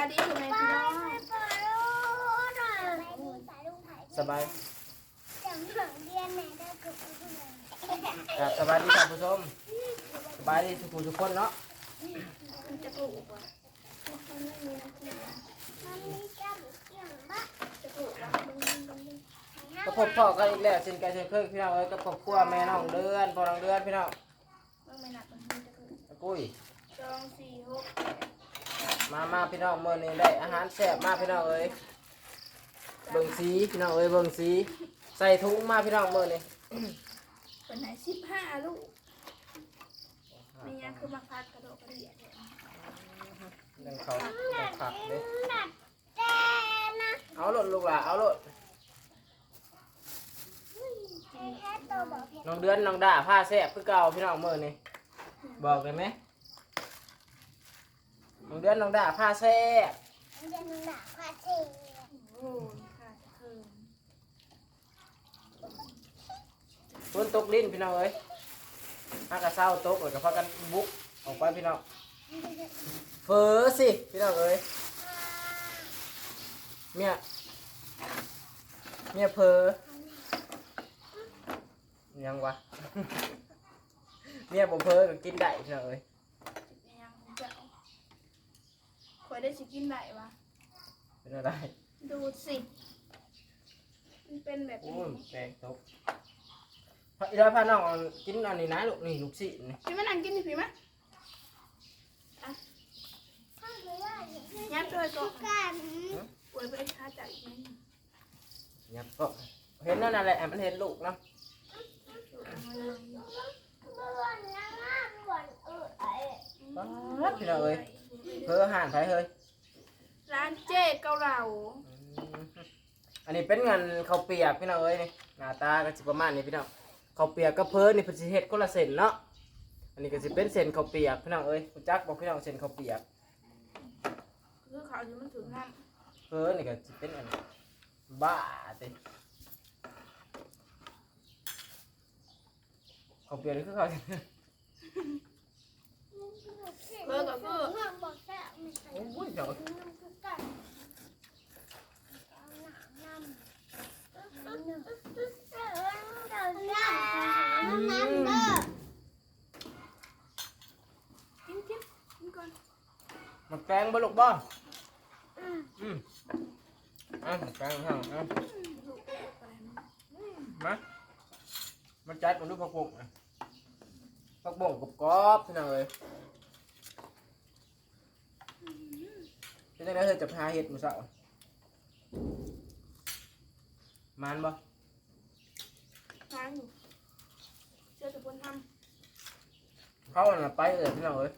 ายดีคุณแม่พี่น้องสบายจังหวังเรียนไหนได้ก็ไปเลยครับสบายดีท่านผู้ชมสบายดีทุกคนทุกคนเนาะมันจะปลูกว่ะมันมีจำเกี่ยงบ้าจะปลูกว่ะบึ้งบึ้งบึ้งบึ้งก็พบพ่อกันอีกแล้วเช่นกันเช่นเคยพี่น้องเอ้ยกับครอบครัวแม่น้องเดือนพ่อน้องเดือนพี่น้องบึ้งไม่หนักมันจะปลูกตะกุ้ยสองสี่หก มามาพี่น้องมื้อนี้ได้อาหารแซ่บมาพี่น้องเอ้ยเบิ่งสีพี่น้องเอ้ยเบิ่งสี ใส่ถุงมาพี่น้องมื้อนี้เป็นไหนสิบห้าลูกมียังคือมาพัดกระโดดกระเดียดเนี่ยยังเขายังขับเด้หนักแต่นะเอาโลดลูกหล่ะเอาโลดแค่แค่ตัวบอกแค่น้องเดือนน้องด่าผ้าแซ่บคือเก่าพี่น้องมื้อนี้บอกได้ไหม น้องเดือนน้องด่าผ้าแซ่บยังหนักกว่าเจ๊โอ้ยค่ะจะเคิมฝนตกลิ้นพี่น้องเอ้ยมากระเซ้าตกเลยกับพากันบุกออกไปพี่น้องเฟอสิพี่น้องเอ้ยเมียเมียเพอยังวะ เมียบ่เพอก็กินได้พี่น้องเอ้ย จิบยังจะเอา คอยได้สิกินไหนวะเป็นอะไรดูสิมันเป็นแบบโอ้นี้ยแตกตกพอีร้อยพาน้องเอากินอันนี้นะลูกนี่ลูกศิษย์นี่พี่มานั่งกินดิพี่มะข้าคือว่าอย่างนี้ยับเลยก่อนกันป่วยไปค่าจ่ายอีกนิดนึงยับก็เห็นนั่นน่ะแหละมันเห็นลูกเนาะเอามาเลยบ่วนนะง่าบ่วนเออไอ้ป๊าดพี่น้องเอ้ย เพอห่านไปเฮ้ยร้านเจ๊เกาเหลาอันนี้เป็นเงินข้าวเปียกพี่น้องเอ้ยนี่หน้าตาก็สิประมาณนี้พี่น้องข้าวเปียกกับเพิ่นนี่เพิ่นสิเฮ็ดคนละเส้นเนาะอันนี้ก็สิเป็นเส้นข้าวเปียกพี่น้องเอ้ยรู้จักบอกพี่น้องเส้นข้าวเปียกคือเขาที่มันถึงน้เพิ่นนี่ก็สิเป็นอันบ้าติข้าวเปียกนี่คือเขาำเบอร์ก็คือ ง่าบอกแค่ไม่ใช่โอ้ยเดี๋ยวน้ำคือกันเอา เอ้ยเป็นจังได๋เธอจะพาเฮ็ดมื้อเช้ามันบ่ล้างอยู่เชื่อแต่คนทเขาน่ะไปเอ้ยพี่น้องเอ้ย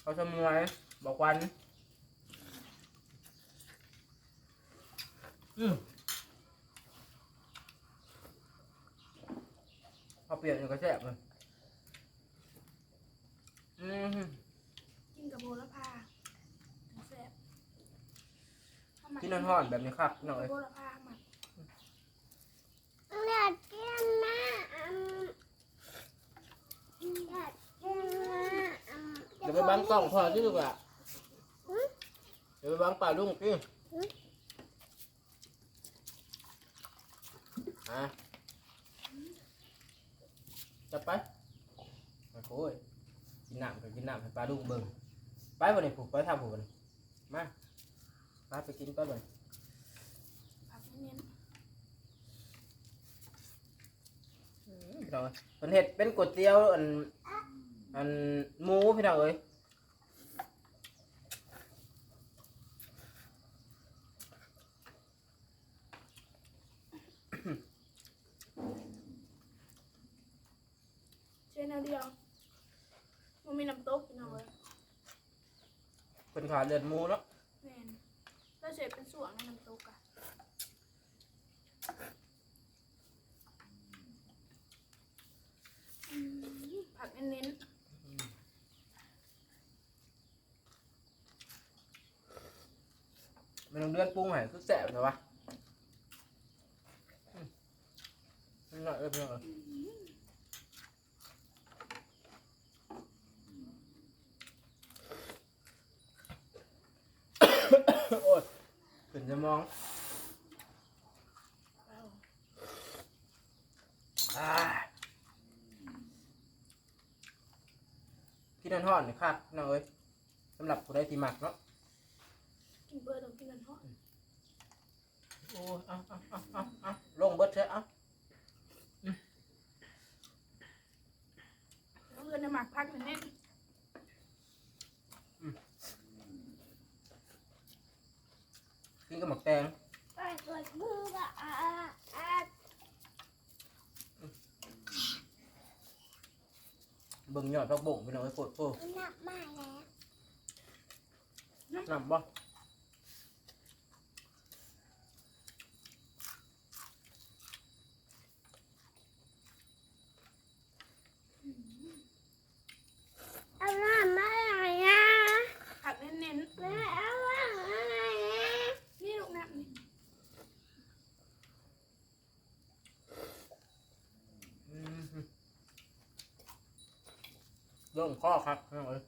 เขาทำยังไงบอกวันอืมเขาเปลี่ยนอยู่ก็แซ่บเลยอืมำกินกับโบระพาแซ่บ กินห่อนๆแบบนี้ครับพี่น้องเอ้ยโบระพาหมักอยากกินนะอยากกินนะเดี๋ยวไปบังกล้องพอที่ลูกอะเดี๋ยวไปบังป่าลุงพี่อะจับไปโอ้โหยกินน้ำก็กินน้ำให้ปลาลุงเบิ่งไปวันนี้ผูกไปทำผูกวันนี้มา มาไปกินไปเลยผักเน้นพี่น้องเอ้ยเป็นเห็ดเป็นก๋วยเตี๋ยวอันอันหมูพี่น้องเอ้ยๆเช่นแนวเดียวมันมีน้ำตกพี่น้องเลยเป็นขาเลือดหมูเนาะ แม่นแล้วเสร็จเป็นส่วนในน้ำตกอะอืมผักเน้น มันต้อง เดือนปรุงให้คือแสบใช่ปะอืมนี่หน่อยเออพี่น้องเอ้ยจะมองอ่าพี่นันทอดนี่คักน้องเอ้ยสำหรับผู้ใดที่มักเนาะ กินเบอร์ต้องกินมันทอด โอ้เอาเอาเอาเอาเอาลงเบิดเถอะเอาแล้วเงินในหมักพักหนึ่งเน่นกินกับหมักแตงไปกดมือละอะอะเบิ่งยอดพักบ่งพี่น้องเอ้ยโปรดโปรดหนักมากแล้ว นำบ่ เอาหน้ามาอะไรนะ ผักเน้น แม่เอาหน้าอะไรนะ ๆนี่ลูกน้ำนี่ อืมเริ่มข้อครับพี่น้องเอ้ย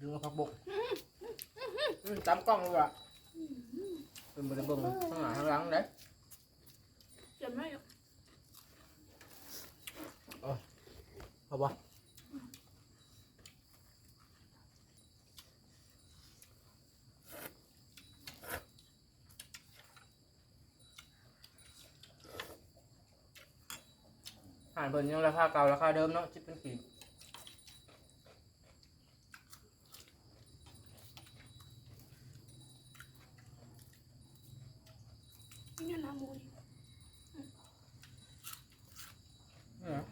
ดูพักบ่งอืมตามกล้องเลยว่ะเป็นบริเบิ่งข้างหน้าข้างหลังเด้เจ็บไหมอยู่เอาบ่อานเพิ่นยังราคาเก่าราคาเดิมเนาะชิปเป็นกี่น้ำมูนี่ เนี่ย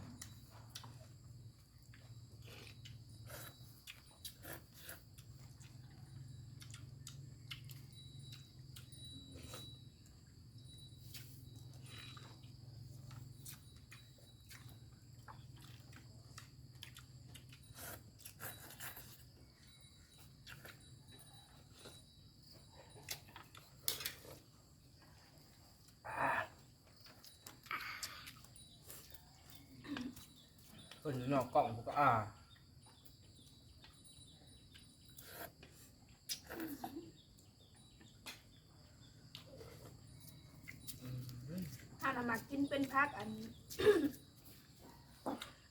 เพิ่นอยู่นอกกล้องผมก็อ่าถ้าน้ำหมักกินเป็นพักอัน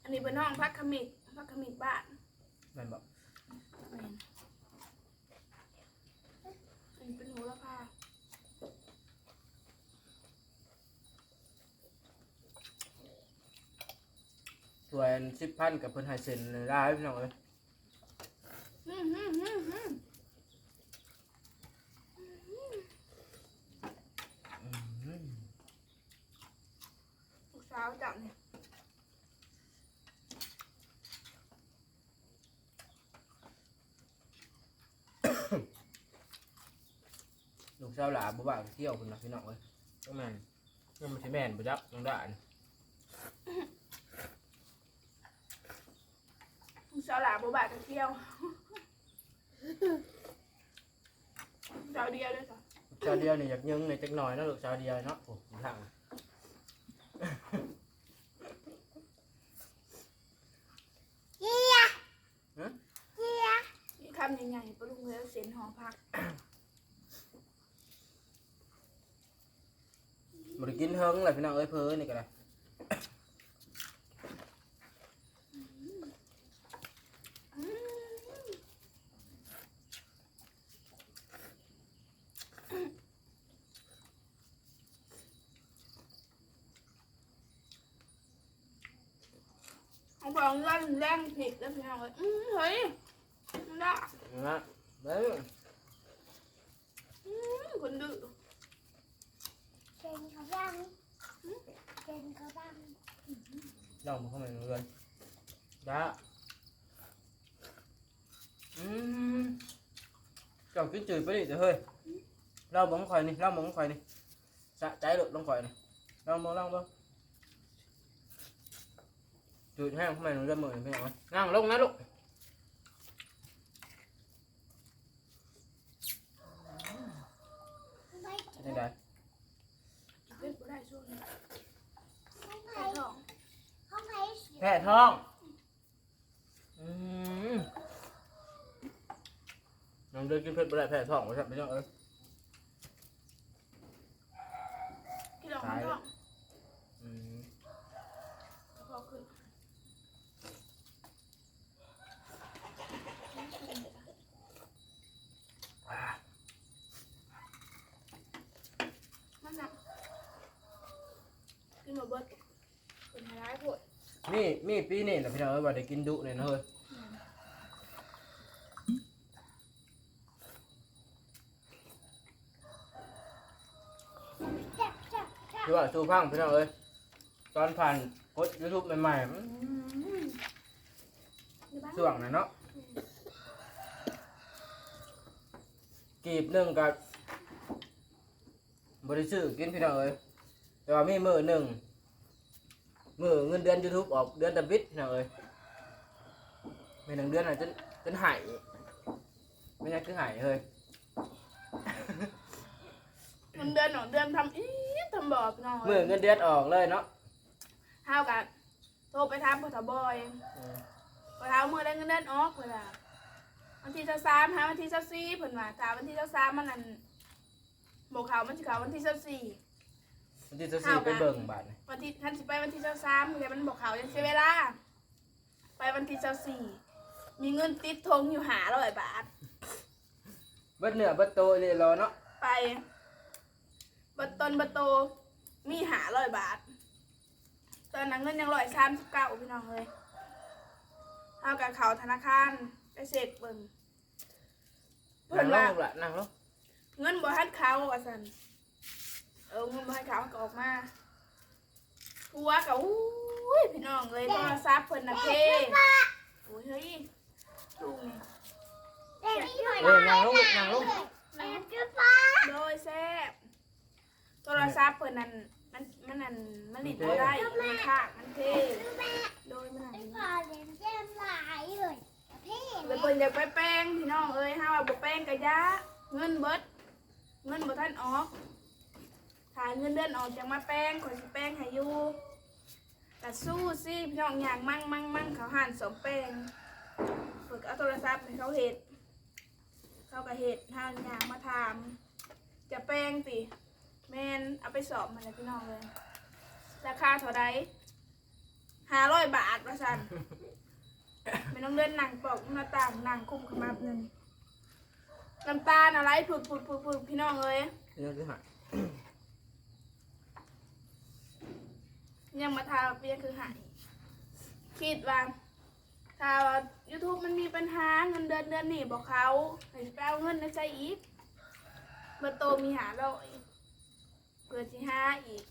อันนี้เป็นห้องพักขมิกพักขมิกบ้าน แม่นบ่แม่นอันนี้เป็นโหระพา ส่วนสิบพันกับเพิ่นให้เซ็นได้พี่น้องเอ้ยอืมอืมอืมอืมอืมลูกสาวจับเนี่ยลูกสาวหลาบ่ว่างเที่ยวเพิ่นน่ะพี่น้องเอ้ย ก็แม่นยังบ่ใช่แม่นบ่จักน้องด่าน ลูกสาวหลาบบาทกันเที่ยวสาวเดียวด้วยจ้ะลูกสาวเดียวนี่อยากยึงในจักหน่อยเนาะลูกสาวเดียวเนาะโอ้อยู่ทางเกียร์เกียร์นี่คำใหญ่ๆปลุงแล้วเซ็นหอพักบ่ได้กินเฮิงเลยพี่น้องเอ้ยเพ้อนี่ก็ได้ อืม เอาบองเล่นแรงผิดแล้วพี่น้องเลยอืมเฮ้ยมันละนะเด้ออืมคนดื้อเก่งกระบัง เก่งกระบังลองมาเข้ามาในเรือนจ้าอืมเจ้ากินจืดไปดิเด้อเฮ้ยเราบ่งข่อยนี่เราบ่งข่อยนี่สะใจลูกลองข่อยนี่ลองบ่ลองบ่จืดแห้งเข้ามาในเรือนมื้อนี่พี่น้องเอ้ยนั่งลงนะลูกไม่เป็นจังไดเล่นบ่ได้ช่วงนี้ห้องไผ่ไข่ทองห้องไผ่เสียแพ้ท้องอืมมันเดินกินเผ็ดบ่ได้แพ้ท้องบ่ใช่ไม่ต้องเอ้ยพี่ลองมันท้อง อืม พอขึ้นมันหนักกินมาเบิดเป็นร้ายปวด มีมีปีนี้นะพี่น้องเอ้ยว่าได้กินดุเนี่ยนะเฮ้ยแซ่บแซ่บแซ่บคือว่าสู้พังพี่น้องเอ้ยตอนผ่านกดยูทูบใหม่ๆมันในบ้านช่วงน่ะเนาะกีบหนึ่งกับบริสุทธิ์กินพี่น้องเอ้ยแต่ว่ามีมือหนึ่ง มือเงินเดือนยูทูบออกเดือนตะบิดพี่น้องเอ้ยไม่หนึ่งเดือนอะจนจนหายไม่ใช่คือหายเฮ้ยมันเดือนหนอเดือนทำอีทำบอกน้องมือเงินเดือนออกเลยเนาะห้าวกันโทรไปถามพ่อตาบอยอืมพอเท้ามือได้เงินเดือนออกเพิ่นว่าวันที่เจ้าสามหาวันที่เจ้าสี่เพิ่นว่าถ้าวันที่เจ้าสามมันนั่นบอกเขามันสิเขาวันที่เจ้าสี่ วันที่จะสี่ไปเบิ่งบาทนี่วันที่ท่านสิไปวันที่เจ้าสามแต่มันบอกเขายังเสียเวลา ไปวันที่เจ้าสี่มีเงินติดทงอยู่หาร้อยบาท เบิดเหนือเบิดโตเลยรอเนาะไปบัตรตนบัตรโตมีหาร้อยบาท ตอนนั้นเงินยังร้อยสามสิบเก้าพี่น้องเลยเอากับเขาธนาคารไปเสกเบิ่งเพิ่นั่นงลว่างละนั่งลงเงินบ่ทันเขาว่าซั่น เออเงินบ่ทันเขาก็ออกมาผัวก็อุ้ยพี่น้องเลยโทรศัพท์เพิ่นน่ะเพโอ้ยเฮ้ยลูกนี่แซ่บที่หน่อยเออนั่งลงลูกนั่งลงแซ่บจุ๊บฟ้าโดยแซ่บโทรศัพท์เพิ่นนั่นมันมันนั่นมันหลิดบ่ได้มันขาดมันเทโดยมันนั่นไอ้พ่อเล่นแจ่มหลายเลยพี่เลยเพิ่นอยากไปแป้งพี่น้องเอ้ยห้าว่าบ่แป้งก็ยะเงินเบิดเงินบ่ทันออกถ้าเงินเดือนออกจังมาแป้งขอสิแป้งให้อยู่แต่สู้สิพี่น้องอย่างมั่งมั่งมั่งเขาหันสมแป้งฝึกเอาโทรศัพท์ให้เขาเฮ็ดเขาก็เฮ็ดห้าอย่างมาถามจะแป้งติแม่นเอาไปสอบมาเลยพี่น้องเลย ราคาเท่าใดห้าร้อยบาทว่าซั่นไม่ต้องเลื่อนหนังปอกหน้าต่างหนังคุ้มขมับหนึ่งน้ำตาลอะไรผุดผุดผุดผุดพี่น้องเอ้ยเรื่องที่หาย ยังมาทาเปียคือหายคิดว่าถ้าว่า YouTube มันมีปัญหาเงินเดือนเดือนนี่บอกเขาให้ไปเอาเงินในใจอีกเมื่อโตมีหาร้อยเกิดสิห้าอีก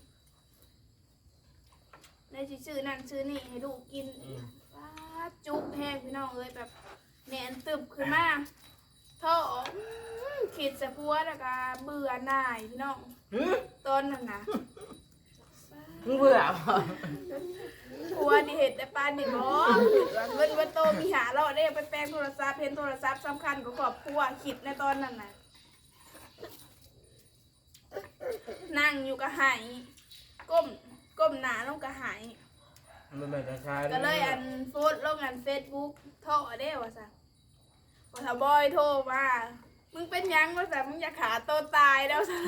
ในสิซื้อนั่นซื้อนี่ให้ลูกกินอีกว้าจุกแห้งพี่น้องเอ้ยแบบแหนนตึบขึ้นมาท่ออื้อขีดสะพัวแล้วก็เบื่อหน่ายพี่น้องหืมต้นนั่นนะ มึงเบื่อบ่พัวนี่เห็ดแต่ปานนี่บ่เงินวันโตมีหาเราได้ไปแปลงโทรศัพท์เห็นโทรศัพท์สำคัญกว่าครอบครัวคิดในตอนนั้นน่ะ นั่งอยู่กับไหายก้มก้มหน้าลงกับไหาย มันเป็นชายก็เลยอันโพสต์ลงอันเฟซบุ๊กท่อได้ว่าซะพอทาบอยโทรมามึงเป็นหยังว่าซะมึงอยากขาโตวตายแล้วซะ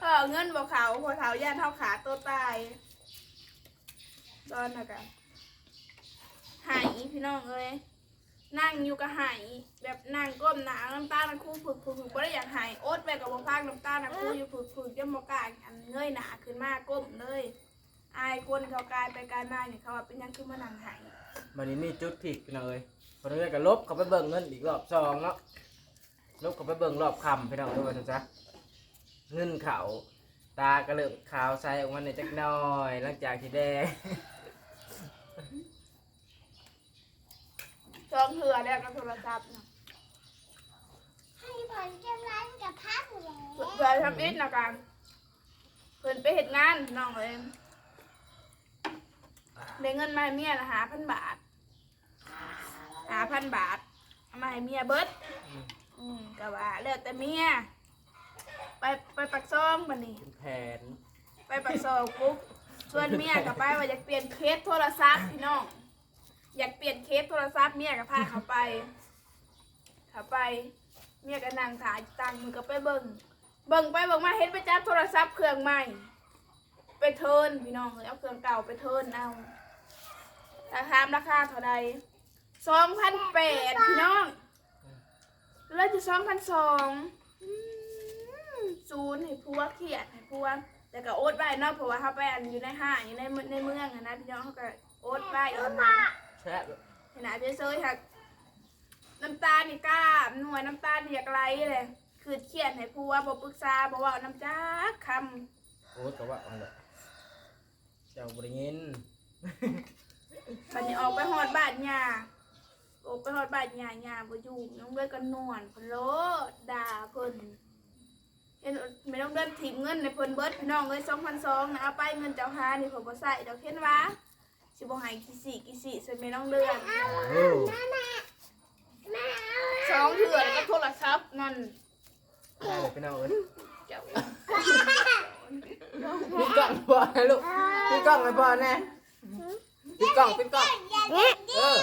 เออเงินบอกเขาพอเท้าย่านเท่าขาโตวตายตอนนั้นกันหายพี่น้องเอ้ยนั่งอยู่กับหายแบบนั่งก้มหนาน้ำตาน้ำคู่ผึกผึกผึกก็ได้อยากหายโอ๊ตไปกับบ่พากน้ำตาน้ำคู่อยู่ผึกผึกยังบ่กล้าอันเงยหนาขึ้นมาก้มเลยอายคนเขากลายไปกลายมาเนี่ยเขาว่าเป็นยังคือมานั่งหายมันนี้มีจุดผิดพี่น้องเอ้ยพอเรื่อยก็ลบเขาไปเบิ่งเงินอีกรอบสองเนาะลบเขาไปเบิ่งรอบคำพี่น้องด้วยว่าจังซะ เงินเขา ตาก็เริ่มขาวใสออกมาในอยจักหน่อย หลังจากที่แดงจองเถื่อแล้วกับโทรศัพท์น่ะให้พ่อแจ่มร้านกับพักเลยเพื่อทำอิฐนะกันเพิ่นไปเฮ็ดงานน้องเอ้ยได้เงินมาให้เมียละหาพันบาทหาพันบาทเอามาให้เมียเบิดอืมก็ว่าแล้วแต่เมีย ไปไปปักซองบัดนี้เป็นแผนไปปักซองปุ๊บชวนเมียกับไปว่าอยากเปลี่ยนเคสโทรศัพท์พี่น้องอยากเปลี่ยนเคสโทรศัพท์เมียกับพาเขาไปเขาไป เมียก็นั่งถ่ายตังค์มือก็ไปเบิ่งเบิ่งไปเบิ่งมาเห็นไปจับโทรศัพท์เครื่องใหม่ ไปเทิร์นพี่น้องเลยเอาเครื่องเก่าไปเทิร์นเอาราคาราคาเท่าใดสองพันแปดพี่น้องแล้วจะสองพันสอง ศูนย์ให้พัวเครียดให้พัวแต่ก็โอ๊ตไว้เนาะเพราะว่าเขาไปอันอยู่ในห้างอยู่ในเมืองในเมืองอะนะพี่น้องเขาก็โอ๊ตไว้เอามาแซ่บขนาดเฉยๆค่ะน้ำตาลนี่กล้าหน่วยน้ำตาลนี่อยากไหลเลยคือเครียดให้พัวบ่ปรึกษาบ่เว่าน้ำจ้าคำโอ้ก็ว่าเอาแหละเจ้าบริยินบัดนี้ออกไปฮอดบ้านยาออกไปฮอดบ้านยายาบ่อยู่น้องเด้อก็นอนเพิ่นโลดด่าเพิ่น เห็นไม่ต้องเดินถิ่มเงินในเพิ่นเบิดพี่น้องเอ้ย2,200นะเอาไปเงินเจ้าหานี่ผมบ่ใส่ดอกเห็นว่าสิบ่ให้กี่สิกี่สิใส่ไม่ต้องเดือนโอ้สองเถื่อแล้วก็โทรศัพท์นั่นได้เลยพี่น้องเอ้ยเจ้าปิดกล้องพ่อนะลูกปิดกล้องให้พ่อแน่ปิดกล้องปิดกล้องเนี่ยเออ